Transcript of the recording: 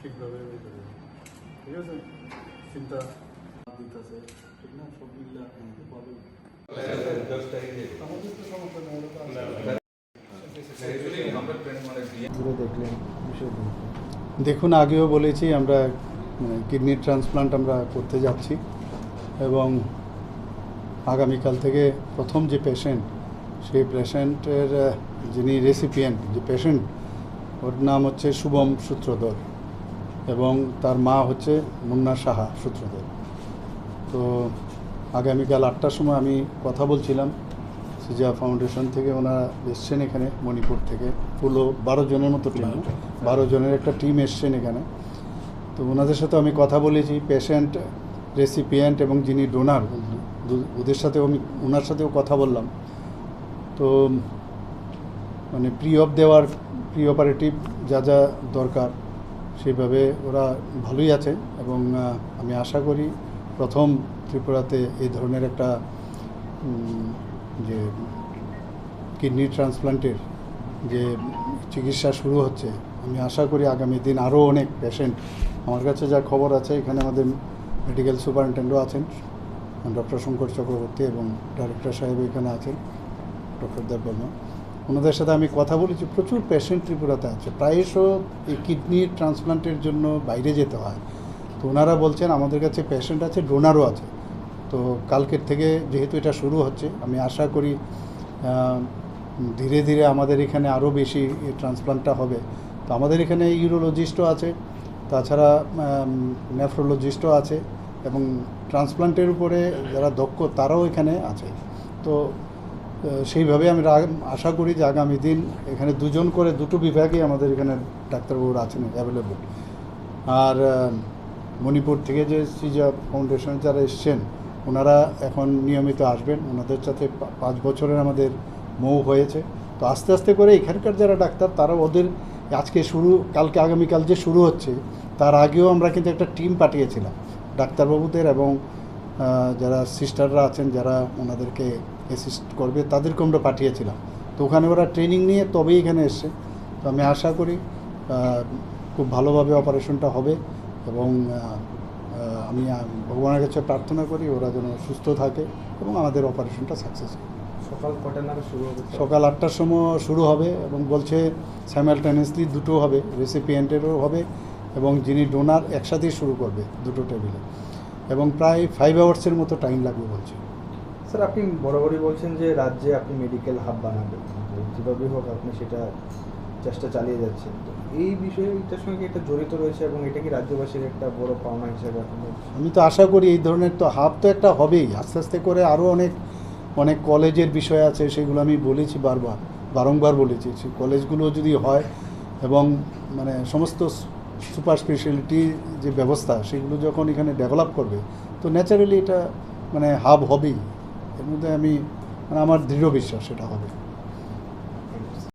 ঠিকভাবে ইয়ে ঠিক আছে? চিন্তা দিতেছে। ঠিক না? সব আপনাকে আছে। দেখুন আগেও বলেছি আমরা কিডনি ট্রান্সপ্লান্ট আমরা করতে যাচ্ছি এবং আগামীকাল থেকে প্রথম যে পেশেন্ট সেই পেশেন্টের যিনি রেসিপিয়েন্ট যে পেশেন্ট ওর নাম হচ্ছে শুভম সূত্রধর এবং তার মা হচ্ছে মুন্না সাহা সূত্রধর। তো আগামীকাল আটটার সময় আমি কথা বলছিলাম সিজা ফাউন্ডেশন থেকে ওনারা এসছেন এখানে মণিপুর থেকে। পুরো বারো জনের মতো টিম বারো জনের একটা টিম এসছেন এখানে। তো ওনাদের সাথে আমি কথা বলেছি পেশেন্ট রেসিপিয়েন্ট এবং যিনি ডোনার ওদের সাথেও আমি ওনার সাথেও কথা বললাম। তো মানে প্রি অফ দেওয়ার প্রি অপারেটিভ যা যা দরকার, সেইভাবে ওরা ভালোই আছে এবং আমি আশা করি প্রথম ত্রিপুরাতে এই ধরনের একটা যে কিডনি ট্রান্সপ্লান্টের যে চিকিৎসা শুরু হচ্ছে, আমি আশা করি আগামী দিন আরও অনেক পেশেন্ট আমার কাছে যা খবর আছে, এখানে আমাদের মেডিকেল সুপারিনটেন্ডেন্টও আছেন, ডক্টর শঙ্কর চক্রবর্তী এবং ডাইরেক্টর সাহেব এখানে আছেন, ডক্টর দেব বর্মা ওনাদের সাথে আমি কথা বলেছি, প্রচুর পেশেন্ট ত্রিপুরাতে আছে। প্রায়শ এই কিডনি ট্রান্সপ্লান্টের জন্য বাইরে যেতে হয়। তো ওনারা বলছেন, আমাদের কাছে পেশেন্ট আছে ডোনারও আছে। তো কালকের থেকে যেহেতু এটা শুরু হচ্ছে, আমি আশা করি ধীরে ধীরে আমাদের এখানে আরও বেশি ট্রান্সপ্লান্টটা হবে। তো আমাদের এখানে ইউরোলজিস্টও আছে, তাছাড়া নেফ্রোলজিস্টও আছে এবং ট্রান্সপ্লান্টের উপরে যারা দক্ষ, তারাও এখানে আছে। তো সেইভাবে আমরা আশা করি যে আগামী দিন এখানে দুজন করে, দুটো বিভাগই আমাদের এখানে ডাক্তারবাবুরা আছেন অ্যাভেলেবল আর মণিপুর থেকে যে সিজা ফাউন্ডেশন যারা এসছেন, ওনারা এখন নিয়মিত আসবেন। ওনাদের সাথে পাঁচ বছরের আমাদের মৌ হয়েছে। তো আস্তে আস্তে করে এখানকার যারা ডাক্তার, তারা ওদের আজকে শুরু, কালকে আগামীকাল যে শুরু হচ্ছে, তার আগেও আমরা কিন্তু একটা টিম পাঠিয়েছিলাম। ডাক্তারবাবুদের এবং যারা সিস্টাররা আছেন যারা ওনাদেরকে অ্যাসিস্ট করবে তাদেরকে আমরা পাঠিয়েছিলাম। তো ওখানে ওরা ট্রেনিং নিয়ে তবেই এখানে এসছে। তো আমি আশা করি খুব ভালোভাবে অপারেশনটা হবে এবং আমি ভগবানের কাছে প্রার্থনা করি ওরা যেন সুস্থ থাকে এবং আমাদের অপারেশনটা সাকসেস সকাল কটা নাগাদ শুরু হবে? সকাল আটটার সময় শুরু হবে এবং বলছে স্যামালটেনিয়াসলি দুটো হবে রেসিপিয়েন্টেরও হবে এবং যিনি ডোনার একসাথেই শুরু করবে দুটো টেবিলে এবং প্রায় ফাইভ আওয়ার্সের মতো টাইম লাগবে বলছে। স্যার আপনি বরাবরই বলছেন যে রাজ্যে আপনি মেডিকেল হাব বানাবেন। যেভাবেই হোক আপনি সেটা চেষ্টা চালিয়ে যাচ্ছেন। তো এই বিষয়টার সঙ্গে কি একটা জড়িত রয়েছে এবং এটা কি রাজ্যবাসীর একটা বড় পাওনা হিসেবে আমি তো আশা করি এই ধরনের তো হাব তো একটা হবেই। আস্তে আস্তে করে আরও অনেক অনেক কলেজের বিষয় আছে সেগুলো আমি বলেছি বারবার বারংবার বলেছি। সেই কলেজগুলো যদি হয় এবং মানে সমস্ত সুপার স্পেশালিটি যে ব্যবস্থা, সেগুলো যখন এখানে ডেভেলপ করবে, তো ন্যাচারালি এটা মানে হাব হবেই। এর মধ্যে আমি মানে আমার দৃঢ় বিশ্বাস সেটা হবে।